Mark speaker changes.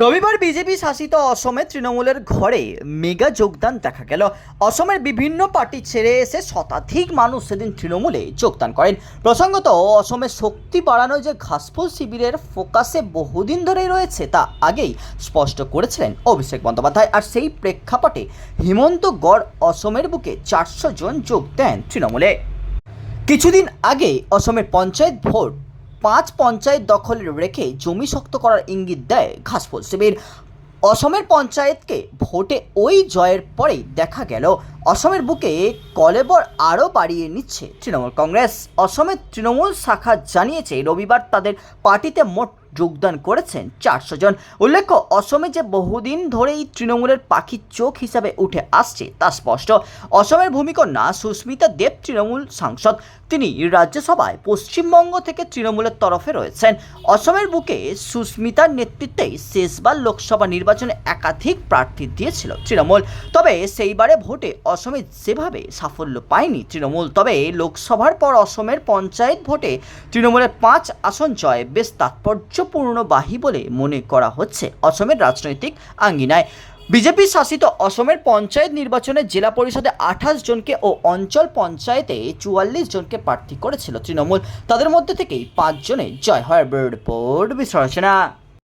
Speaker 1: রবিবার বিজেপি শাসিত অসমে তৃণমূলের ঘরে মেগা যোগদান দেখা গেল। অসমের বিভিন্ন পার্টি ছেড়ে এসে শতাধিক মানুষ সেদিন তৃণমূলে যোগদান করেন। প্রসঙ্গত, অসমের শক্তি বাড়ানো যে ঘাসফুল শিবিরের ফোকাসে বহুদিন ধরেই রয়েছে তা আগেই স্পষ্ট করেছিলেন অভিষেক বন্দ্যোপাধ্যায়। আর সেই প্রেক্ষাপটে হিমন্ত গড় অসমের বুকে চারশো জন যোগ দেন তৃণমূলে। কিছুদিন আগে অসমের পঞ্চায়েত ভোট পাঁচ পঞ্চায়েত দখলে রেখে জমি শক্ত করার ইঙ্গিত দেয় ঘাসফুল শিবির। অসমের পঞ্চায়েতকে ভোটে ওই জয়ের পরেই দেখা গেল। অসমের বুকে কলেবর আরও বাড়িয়ে নিচ্ছে তৃণমূল কংগ্রেস। অসমের তৃণমূল শাখা জানিয়েছে, রবিবার তাদের পার্টিতে মোট যোগদান করেছেন চারশো জন। উল্লেখ্য, অসমে যে বহুদিন ধরেই তৃণমূলের পাখির চোখ হিসাবে উঠে আসছে তা স্পষ্ট। অসমের ভূমিকন্যা সুস্মিতা দেব, তৃণমূল সাংসদ। তিনি রাজ্যসভায় পশ্চিমবঙ্গ থেকে তৃণমূলের তরফে রয়েছেন। অসমের বুকে সুস্মিতার নেতৃত্বেই শেষবার লোকসভা নির্বাচনে একাধিক প্রার্থী দিয়েছিল তৃণমূল। তবে সেইবারে ভোটে অসমে যেভাবে সাফল্য পায়নি তৃণমূল, তবে লোকসভার পর অসমের পঞ্চায়েত ভোটে তৃণমূলের পাঁচ আসন জয় বেশ তাৎপর্যপূর্ণবাহী বলে মনে করা হচ্ছে অসমের রাজনৈতিক আঙ্গিনায়। বিজেপি শাসিত অসমের পঞ্চায়েত নির্বাচনে জেলা পরিষদে আঠাশ জনকে ও অঞ্চল পঞ্চায়েতে চুয়াল্লিশ জনকে প্রার্থী করেছিল তৃণমূল। তাদের মধ্যে থেকেই পাঁচজনে জয় হয় রিপোর্ট বিশ্লেষণা